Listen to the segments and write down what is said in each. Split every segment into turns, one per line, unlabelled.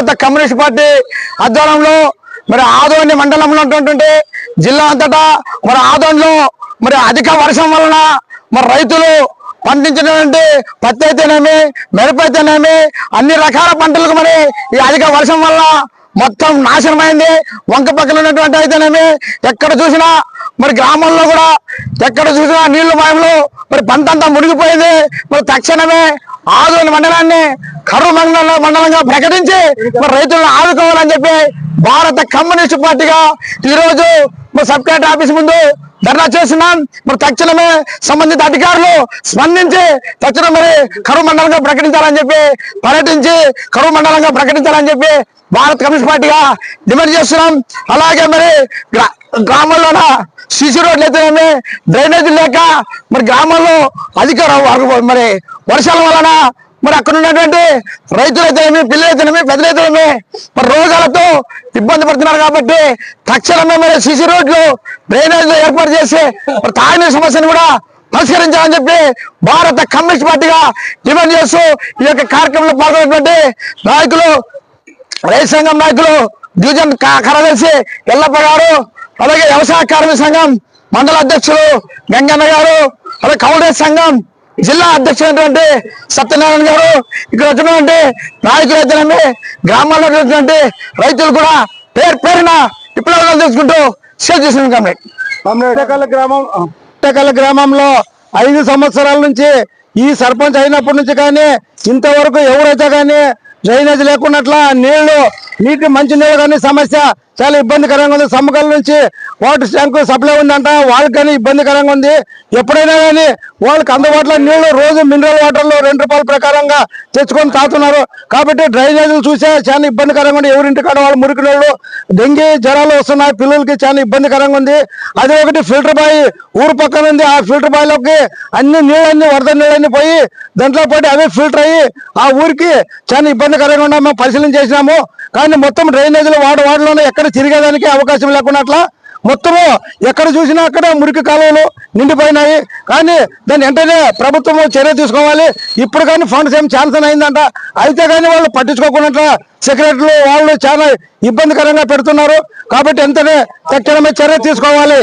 భారత communist party ఆధ్వర్యంలో మరి ఆదోని మండలంలో ఉన్నటువంటి జిల్లా అంతటా మరి ఆదోన్లో మరి అధిక వర్షం వలన మరి రైతులు పండించినటువంటి పత్తి అయితేనేమి మిరప అయితేనేమి అన్ని రకాల పంటలకు మరి ఈ అధిక వర్షం వల్ల మొత్తం నాశనమైంది. వంక పక్కన ఉన్నటువంటి అయితేనేమి ఎక్కడ చూసినా మరి గ్రామంలో కూడా ఎక్కడ చూసినా నీళ్ళు మాయములు మరి పంట అంతా మునిగిపోయింది. మరి తక్షణమే ఆదోని మండలాన్ని కరువు మండల మండలంగా ప్రకటించి మరి రైతులను ఆదుకోవాలని చెప్పి భారత కమ్యూనిస్ట్ పార్టీగా ఈ రోజు మరి సబ్ కలెక్టర్ ఆఫీస్ ముందు ధర్నా చేస్తున్నాం. మరి తక్షణమే సంబంధిత అధికారులు స్పందించి తక్షణం మరి కరువు మండలంగా ప్రకటించాలని చెప్పి పర్యటించి కరువు మండలంగా ప్రకటించాలని చెప్పి భారత కమ్యూనిస్ట్ పార్టీగా డిమాండ్ చేస్తున్నాం. అలాగే మరి గ్రా- గ్రామాల్లోన సిసి రోడ్లు అయితేనేమి డ్రైనేజీ లేక మరి గ్రామాల్లో అధిక మరి వర్షాల వలన మరి అక్కడ ఉన్నటువంటి రైతులైతేనేమి పిల్లలైతేనేమి పెద్దలైతేనేమి మరి రోగాలతో ఇబ్బంది పడుతున్నారు కాబట్టి తక్షణమే మరి సిసి రోడ్లు డ్రైనేజ్లు ఏర్పాటు చేసి మరి తాగునీరు సమస్యను కూడా పరిష్కరించాలని చెప్పి భారత కమ్యూనిస్ట్ పార్టీగా డిమాండ్ చేస్తూ ఈ యొక్క కార్యక్రమంలో పాల్గొన్నటువంటి నాయకులు రైతు సంఘం నాయకులు డివిజన్ కా- కార్యదర్శి ఎల్లప్ప గారు అలాగే వ్యవసాయ కార్మిక సంఘం మండల అధ్యక్షులు గంగన్న గారు అలాగే కౌండేజ్ సంఘం జిల్లా అధ్యక్షుడైనటువంటి సత్యనారాయణ గారు ఇక్కడ వచ్చినటువంటి నాయకులు అయితేనండి గ్రామాల్లో ఉన్నటువంటి రైతులు కూడా పేరు పేరున విప్లవాలు తీసుకుంటూ షేర్ చేసిన కమిటీ
గ్రామం పుట్టకల్ గ్రామంలో ఐదు సంవత్సరాల నుంచి ఈ సర్పంచ్ అయినప్పటి నుంచి కానీ ఇంతవరకు ఎవరైతే కానీ డ్రైనేజ్ లేకున్నట్ల నీళ్ళు నీటి మంచి నీళ్ళు కానీ సమస్య చాలా ఇబ్బందికరంగా ఉంది. సమ్మకల నుంచి వాటర్ ట్యాంక్ సప్లై ఉందంట. వాళ్ళకి కానీ ఇబ్బందికరంగా ఉంది. ఎప్పుడైనా కానీ వాళ్ళకి అందుబాటులో నీళ్ళు రోజు మినరల్ వాటర్లు రెండు రూపాయల ప్రకారంగా తెచ్చుకొని తాగుతున్నారు. కాబట్టి డ్రైనేజీలు చూసే చాలా ఇబ్బందికరంగా ఉంది. ఎవరింటి కాడ వాళ్ళు మురికి నీళ్ళు డెంగీ జ్వరాలు వస్తున్నాయి. పిల్లలకి చాలా ఇబ్బందికరంగా ఉంది. అదే ఒకటి ఫిల్టర్ బాయ్ ఊరు పక్కన ఉంది. ఆ ఫిల్టర్ బాయ్లోకి అన్ని నీళ్ళన్నీ వరద నీళ్ళన్నీ పోయి దాంట్లో పోయి అవే ఫిల్టర్ అయ్యి ఆ ఊరికి చాలా ఇబ్బందికరంగా ఉన్నాయి మేము పరిశీలన చేసినాము. కానీ మొత్తం డ్రైనేజీలు వాడు వాడలోనే ఎక్కడ తిరిగేదానికి అవకాశం లేకున్నట్ల మొత్తము ఎక్కడ చూసినా అక్కడ మురికి కాలువలు నిండిపోయినాయి. కానీ దాన్ని వెంటనే ప్రభుత్వం చర్య తీసుకోవాలి. ఇప్పుడు కానీ ఫండ్స్ ఏం ఛాన్సన్ అయిందంట. అయితే కానీ వాళ్ళు పట్టించుకోకుండా సెక్రటరీలు వాళ్ళు చాలా ఇబ్బందికరంగా పెడుతున్నారు. కాబట్టి వెంటనే తక్షణమే చర్య తీసుకోవాలి.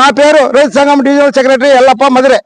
నా పేరు రైతు సంఘం డివిజనల్ సెక్రటరీ ఎల్లప్ప మధురే.